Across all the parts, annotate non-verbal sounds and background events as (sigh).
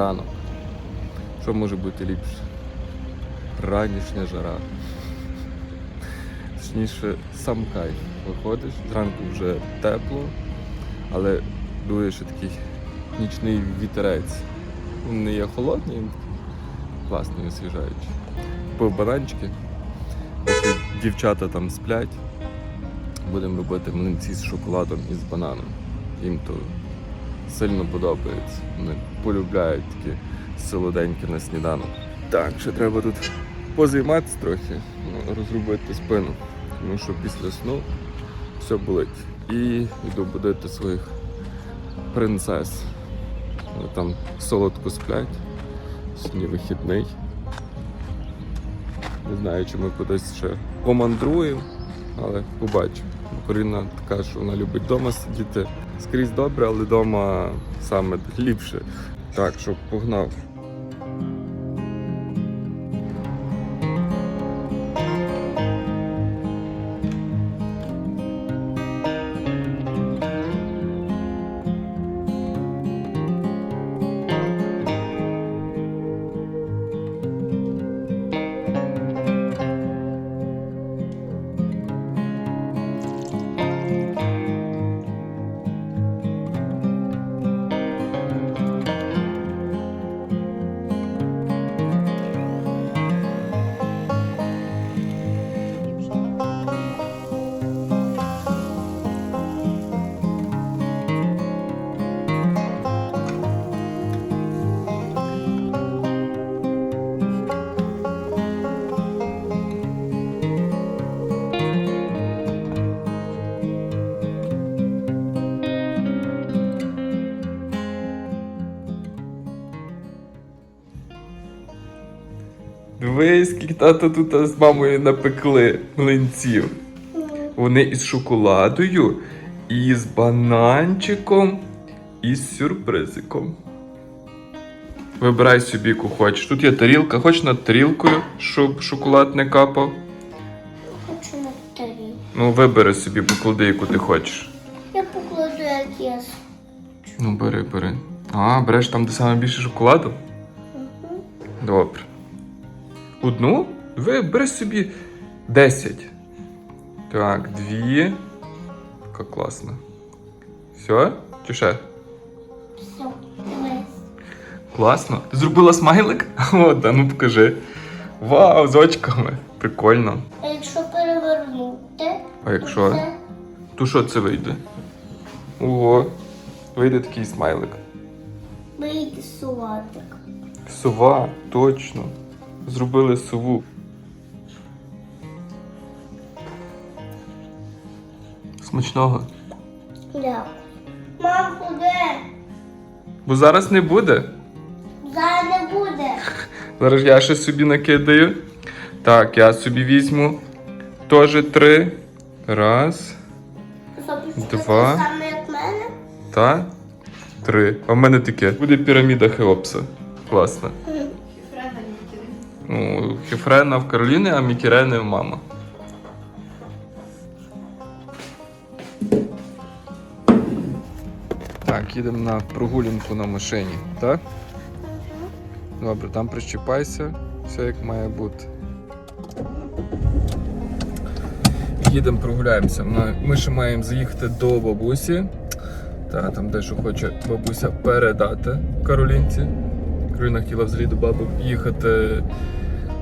ранок. Що може бути ліпше? Ранішня жара. Точніше, сам кайф. Виходиш, зранку вже тепло, але дує ще такий нічний вітерець. Він не є холодний, він класний, освіжаючий. Купив бананчики, поки дівчата там сплять, будемо робити млинці з шоколадом і з бананом. Їм то сильно подобається. Вони полюбляють такі солоденькі на сніданок. Так, ще треба тут позайматися трохи, ну, розробити спину, тому що після сну все болить. І йду будити своїх принцес. Вони там солодко сплять. Сьогодні вихідний. Не знаю, чи ми кудись ще помандруємо, але побачимо. Коріна така, що вона любить вдома сидіти. Скрізь добре, але вдома саме ліпше. Так, що погнав. Скільки тато тут з мамою напекли млинців. Вони із шоколадою, і з бананчиком, і з сюрпризиком. Вибирай собі, яку хочеш. Тут є тарілка, хоч над тарілкою, щоб шоколад не капав. Хочу на тарілку. Ну, вибери собі, поклади, яку ти хочеш. Я покладу як я. Ну, бери, бери. А, береш там, де саме більше шоколаду? Мгм. Добре. Одну? Ви бери собі 10. Так, дві. Така класна. Все? Чи ще? Все. Класно. Ти зробила смайлик? (laughs) О, да, ну покажи. Вау, з очками. Прикольно. А якщо перевернути, А якщо? це То що це вийде? Ого. Вийде такий смайлик. вийде салатик. Сова, точно. Зробили сову. Смачного. Дякую. Мам, куди? Бо зараз не буде. Зараз не буде. Зараз я ще собі накидаю. Так, я собі візьму теж три. Раз, Два. саме, як мене? та три. А в мене таке. Буде піраміда Хеопса. Класно. Ну, Хефрена в Кароліни, а Мікірени в мама. Так, їдемо на прогулянку на машині, так? Добре, там прищіпайся, все як має бути. Їдемо прогуляємося. Ми- ще маємо заїхати до бабусі. Та, там дещо хоче бабуся передати Каролінці. Кароліна хотіла взагалі до баби їхати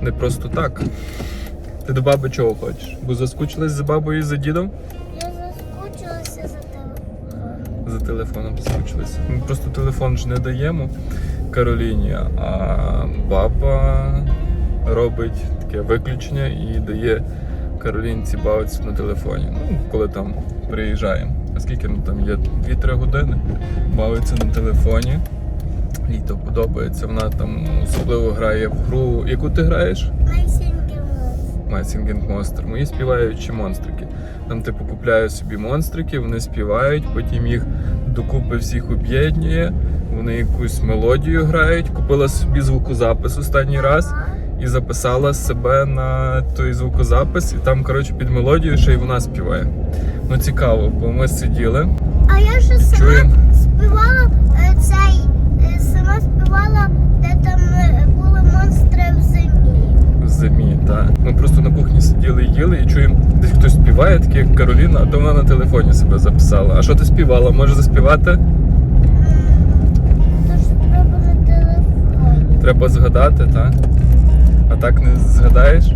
не просто так. Ти до баби чого хочеш? Бо заскучилась за бабою і за дідом? Я заскучилася за телефоном. За телефоном заскучилися. Ми просто телефон ж не даємо Кароліні, а баба робить таке виключення і дає Каролінці бавитися на телефоні. Ну, коли там приїжджаємо. А скільки ну, там є 2-3 години, бавиться на телефоні. Їй то подобається. Вона там особливо грає в гру. Яку ти граєш? Singing Monster. Мої співаючі монстрики. Там типу купляю собі монстрики, вони співають, потім їх докупи всіх об'єднує, вони якусь мелодію грають. Купила собі звукозапис останній раз і записала себе на той звукозапис, і там, коротше, під мелодію ще й вона співає. Ну цікаво, бо ми сиділи, А я ще сама чуємо. співала е, цей, сама співала де там е, були монстри в зимі. В зимі, так. Ми просто на кухні сиділи і їли і чуємо, десь хтось співає, такий як Кароліна, а то вона на телефоні себе записала. А що ти співала? Може заспівати? Тож треба на телефоні. Треба згадати, так? А так не згадаєш?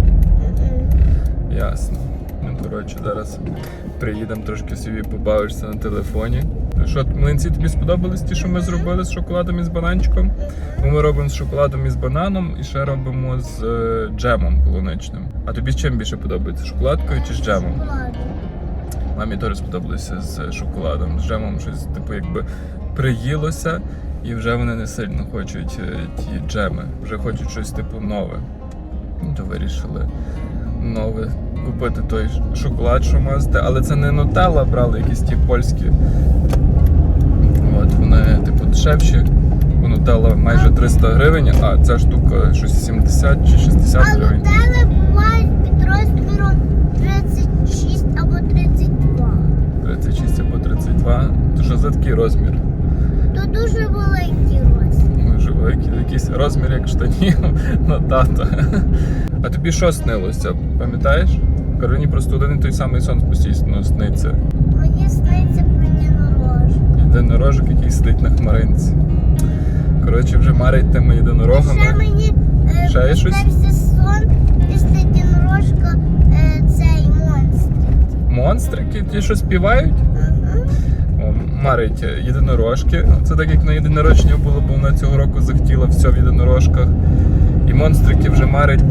Ясно. Ну, коротше, зараз приїдемо трошки собі побавишся на телефоні. Що, млинці тобі сподобались ті, що ми зробили з шоколадом і з бананчиком? Ми робимо з шоколадом і з бананом і ще робимо з е, джемом полуничним. А тобі з чим більше подобається? Шоколадкою чи з джемом? Мамі теж сподобалося з шоколадом. З джемом щось, типу, якби приїлося, і вже вони не сильно хочуть е, ті джеми. Вже хочуть щось типу нове. То вирішили нове купити той шоколад, що мазати. Але це не нутелла брали, якісь ті польські. Дешевші. У нутелла майже 300 гривень, а ця штука щось 70 чи 60 гривень. нутелли бувають під розміром 36 або 32. 36 або 32. То що за такий розмір? То дуже великий розмір. Дуже великий, якийсь розмір як штанів (laughs) на тата. А тобі що снилося? Пам'ятаєш? Кароліні просто один і той самий сон постійно сниться. Мені сниться. Єдинорожок, який сидить на хмаринці. Коротше, вже марить тими Ще єдинорогами. мені е, Ще є щось? сон після єдинорожка е, цей монстр. Монстрики, ті, що співають. О, марить єдинорожки. Це так як на єдинорочні було, бо вона цього року захотіла все в єдинорожках. І монстрики вже марить,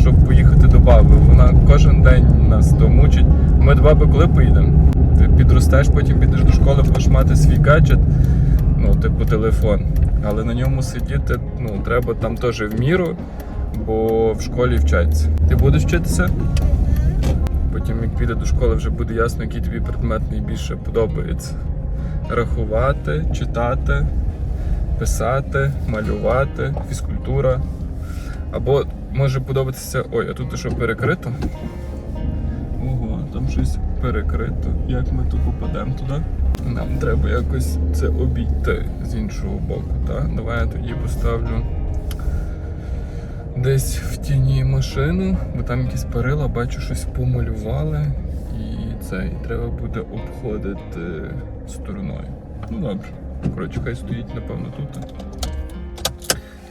щоб поїхати до баби. Вона кожен день нас то мучить. Ми до баби коли поїдемо? Підростеш, потім підеш до школи, будеш мати свій гаджет, ну, типу телефон. Але на ньому сидіти ну, треба там теж в міру, бо в школі вчаться. Ти будеш вчитися? Потім, як піде до школи, вже буде ясно, який тобі предмет найбільше подобається. Рахувати, читати, писати, малювати, фізкультура. Або може подобатися. Ой, а тут що перекрито? Там щось перекрито. Як ми тут попадемо туди? Нам треба якось це обійти з іншого боку, так? Давай я тоді поставлю десь в тіні машину, бо там якісь перила, бачу, щось помалювали. І це, і треба буде обходити стороною. Ну добре. Коротше, хай стоїть, напевно, тут.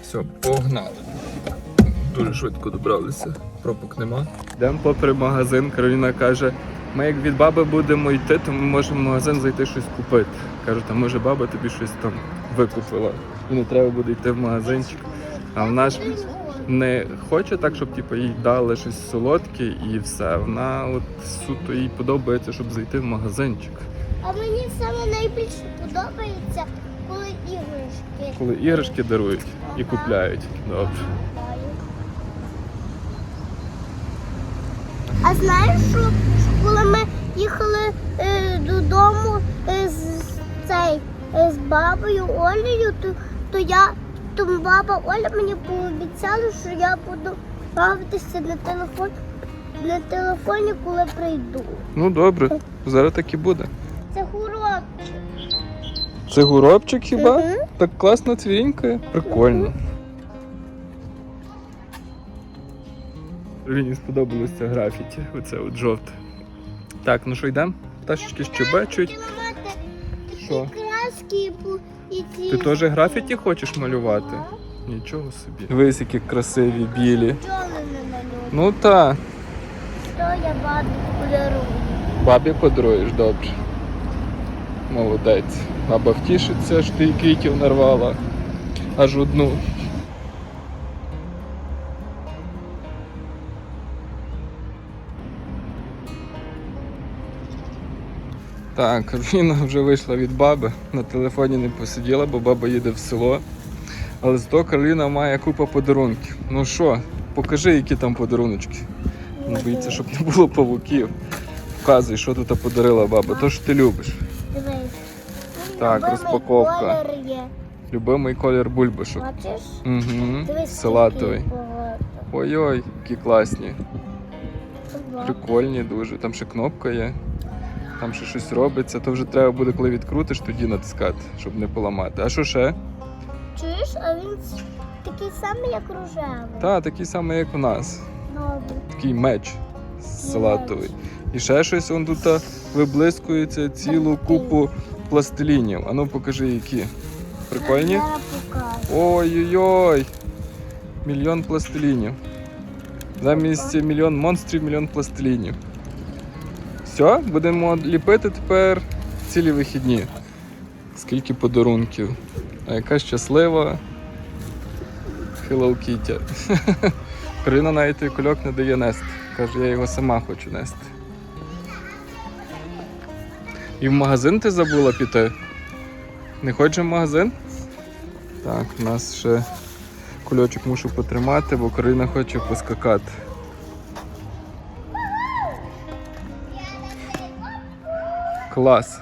Все, погнали. Дуже швидко добралися, пробок нема. Йдемо попри магазин. Кароліна каже, ми як від баби будемо йти, то ми можемо в магазин зайти щось купити. Кажу, та може баба тобі щось там викупила. І не треба буде йти в магазинчик. А вона ж не хоче так, щоб типу, їй дали щось солодке і все. Вона от суто їй подобається, щоб зайти в магазинчик. А мені саме найбільше подобається, коли іграшки. Коли іграшки дарують і купляють. Добре. А знаєш, що коли ми їхали е, додому е, з, цей, е, з бабою Олею, то, то я то баба Оля мені пообіцяла, що я буду бавитися на телефон на телефоні, коли прийду. Ну добре, зараз так і буде. Це урок. Це гуробчик хіба? Мгм. Так класно цвірінькає. Прикольно. Мені сподобалося графіті, оце от жовте. Так, ну що йдемо? Пташечки щебечуть. Що? краски і ці. Ти теж графіті хочеш малювати? Нічого собі. Дивись, які красиві білі. Бджоли не малюють. Ну та, То я бабі подарую. бабі подаруєш добре. Молодець. Баба втішиться, що ти квітів нарвала. Аж одну. Так, Кароліна вже вийшла від баби, на телефоні не посиділа, бо баба їде в село. Але зато Кароліна має купу подарунків. Ну що, покажи, які там подаруночки. Ну, Боїться, щоб не було павуків. Вказуй, що тут подарила баба. То що ти любиш. Дивись. Так, розпаковка. колір є. Любимий колір бульбашок. Бачиш? Угу. Дивись, Салатовий. Ой-ой, які класні. Прикольні дуже. Там ще кнопка є. Там ще щось робиться. То вже треба буде, коли відкрутиш, тоді натискати, щоб не поламати. А що ще? чуєш, а він такий самий, як рожевий. Та, такий самий, як у нас. Добре. Такий меч салатовий. І ще щось он тут виблискується цілу купу пластилінів. Ану покажи які. Прикольні? Ой-ой-ой! Мільйон пластилінів. Замість мільйон монстрів, мільйон пластилінів. Все, будемо ліпити тепер цілі вихідні. Скільки подарунків. А яка щаслива Hello Kitty. Карина навіть той кульок не дає нести. Каже, я його сама хочу нести. І в магазин ти забула піти? Не хочеш в магазин? Так, у нас ще кульочок мушу потримати, бо Карина хоче поскакати. Клас.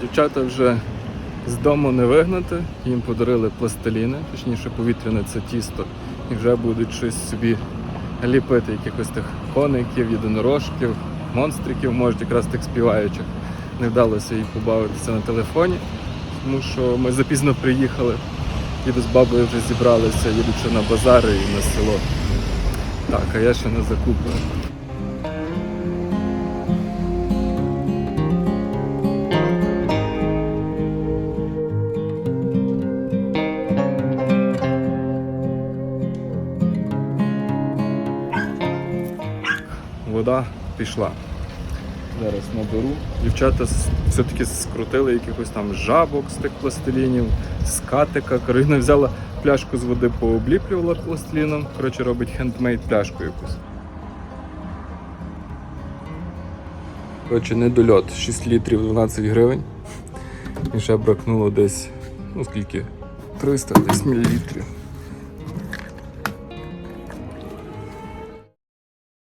Дівчата вже з дому не вигнати, їм подарили пластиліни, точніше повітряне це тісто, і вже будуть щось собі ліпити, якихось тих коників, єдинорожків, монстриків, можуть якраз тих співаючих. Не вдалося їй побавитися на телефоні, тому що ми запізно приїхали. Діду з бабою вже зібралися, їдучи на базари і на село. Так, а я ще на закупи. Пішла. Зараз наберу. Дівчата все-таки скрутили якихось там жабок з тих пластилінів, скатика. Карина взяла пляшку з води, пообліплювала пластиліном. Коротше, робить хендмейд пляшку якусь. Коротше, недольот. 6 літрів 12 гривень. І ще бракнуло десь, ну скільки? 300 десь мілілітрів.